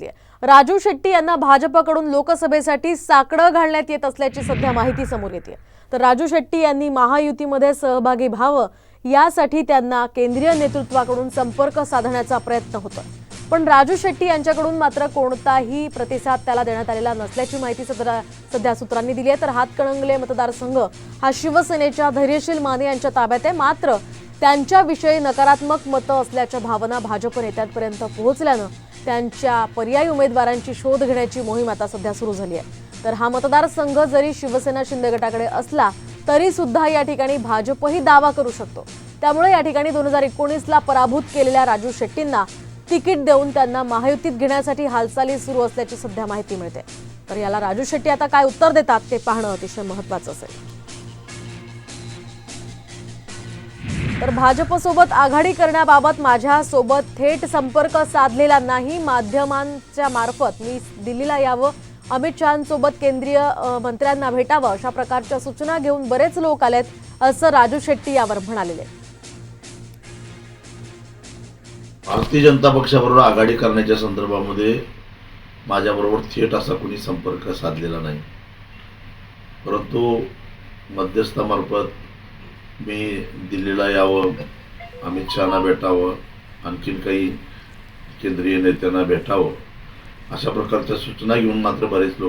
घेतली आहे. राजू शेट्टी यांना भाजपकडून लोकसभेसाठी साकडं घालण्यात येत असल्याची सध्या माहिती समोर येते. तर राजू शेट्टी यांनी महायुतीमध्ये सहभागी व्हावं यासाठी त्यांना केंद्रीय नेतृत्वाकडून संपर्क साधण्याचा प्रयत्न होता पण राजू शेट्टी यांच्याकडून मात्र कोणताही प्रतिसाद त्याला देण्यात आलेला नसल्याची माहिती सध्या सध्या सूत्रांनी दिली आहे. तर हातकणंगले मतदारसंघ हा शिवसेनेच्या धैर्यशील माने यांच्या ताब्यात आहे. मात्र त्यांच्याविषयी नकारात्मक मतं असल्याच्या भावना भाजप नेत्यांपर्यंत पोहोचल्यानं त्यांच्या पर्यायी उमेदवारांची शोध घेण्याची मोहीम आता सध्या सुरू झाली आहे. तर हा मतदारसंघ जरी शिवसेना शिंदे गटाकडे असला तरी सुद्धा या ठिकाणी भाजपही दावा करू शकतो. त्यामुळे या ठिकाणी दोन हजार एकोणीसला पराभूत केलेल्या राजू शेट्टींना तिकीट देऊन त्यांना महायुतीत घेण्यासाठी हालचाली सुरू असल्याची सध्या माहिती मिळते. तर याला राजू शेट्टी आता काय उत्तर देतात ते पाहणं अतिशय महत्वाचं असेल. तर भाजपसोबत आघाडी करण्याबाबत माझ्या सोबत थेट संपर्क साधलेला नाही. माध्यमांच्या मार्फत मी दिल्लीला यावं अमित शहांसोबत केंद्रीय मंत्र्यांना भेटावं अशा प्रकारच्या सूचना घेऊन बरेच लोक आलेत असं राजू शेट्टी यावर म्हणालेले. भारतीय जनता पक्षाबरोबर आघाडी करण्याच्या संदर्भामध्ये माझ्याबरोबर थेट असा कोणी संपर्क साधलेला नाही. परंतु मध्यस्थामार्फत मी दिल्लीला यावं अमित शहाना भेटावं आणखीन काही केंद्रीय नेत्यांना भेटावं अशा प्रकारच्या सूचना घेऊन मात्र बरेच लोक